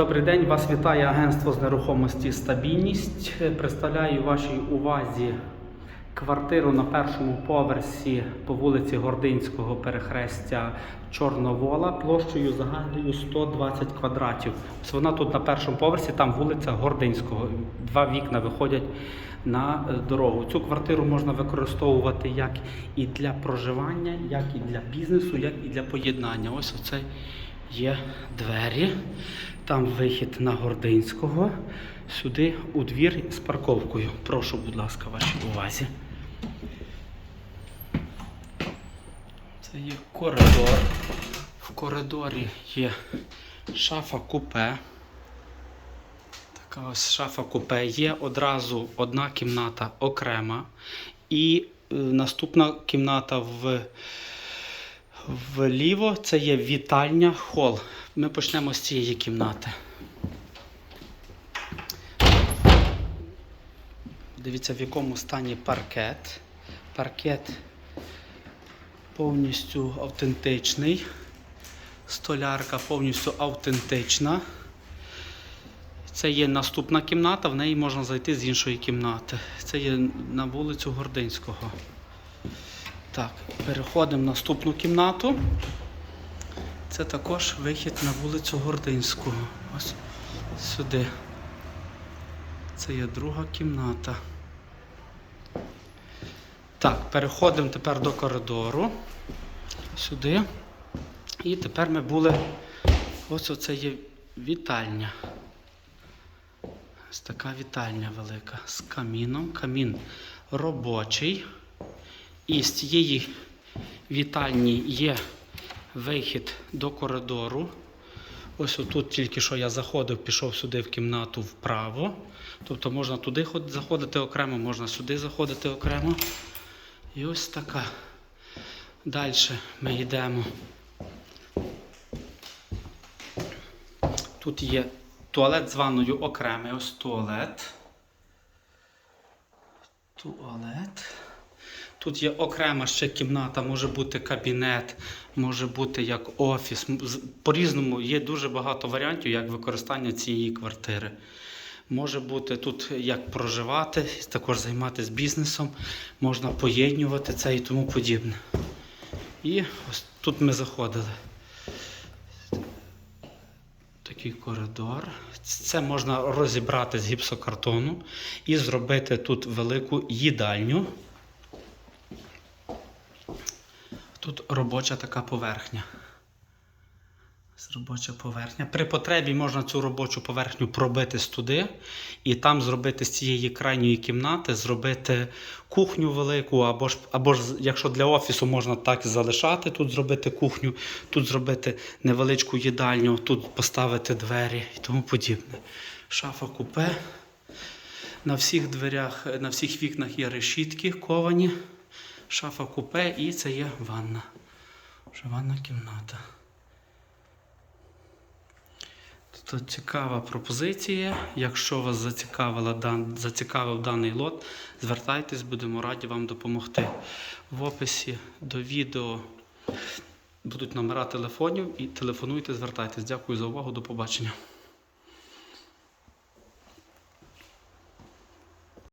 Добрий день, вас вітає агентство з нерухомості Стабільність. Представляю вашій увазі квартиру на першому поверсі по вулиці Гординського перехрестя Чорновола площею загальною 120 квадратів. Ось вона тут на першому поверсі, там вулиця Гординського. Два вікна виходять на е, дорогу. Цю квартиру можна використовувати як і для проживання, як і для бізнесу, як і для поєднання. Ось оцей є двері. Там вихід на Гординського. Сюди у двір з парковкою. Прошу, будь ласка, вашій увазі. Це є коридор. В коридорі є шафа купе. Така ось шафа купе. Є одразу одна кімната окрема. І е, наступна кімната в Вліво це є вітальня хол. Ми почнемо з цієї кімнати. Дивіться, в якому стані паркет. Паркет повністю автентичний. Столярка повністю автентична. Це є наступна кімната, в неї можна зайти з іншої кімнати. Це є на вулицю Гординського. Так, переходимо в наступну кімнату. Це також вихід на вулицю Гординського. Ось сюди. Це є друга кімната. Так, переходимо тепер до коридору. Сюди. І тепер ми були. Ось оце є вітальня. Ось така вітальня велика з каміном. Камін робочий. І з цієї вітальні є вихід до коридору. Ось отут тільки що я заходив, пішов сюди в кімнату вправо. Тобто можна туди заходити окремо, можна сюди заходити окремо. І ось така. Далі ми йдемо. Тут є туалет з ванною окремий. Ось туалет. Туалет. Тут є окрема ще кімната, може бути кабінет, може бути як офіс. По-різному є дуже багато варіантів, як використання цієї квартири. Може бути тут як проживати, також займатися бізнесом, можна поєднувати це і тому подібне. І ось тут ми заходили. Такий коридор. Це можна розібрати з гіпсокартону і зробити тут велику їдальню. Тут робоча така поверхня. Робоча поверхня. При потребі можна цю робочу поверхню пробити туди і там зробити з цієї крайньої кімнати, зробити кухню велику, або ж, або ж якщо для офісу можна так залишати, тут зробити кухню, тут зробити невеличку їдальню, тут поставити двері і тому подібне. Шафа купе. На всіх дверях, на всіх вікнах є решітки ковані шафа купе і це є ванна. Вже ванна кімната. Тут цікава пропозиція. Якщо вас зацікавила, зацікавив даний лот, звертайтесь, будемо раді вам допомогти. В описі до відео будуть номера телефонів і телефонуйте, звертайтесь. Дякую за увагу, до побачення.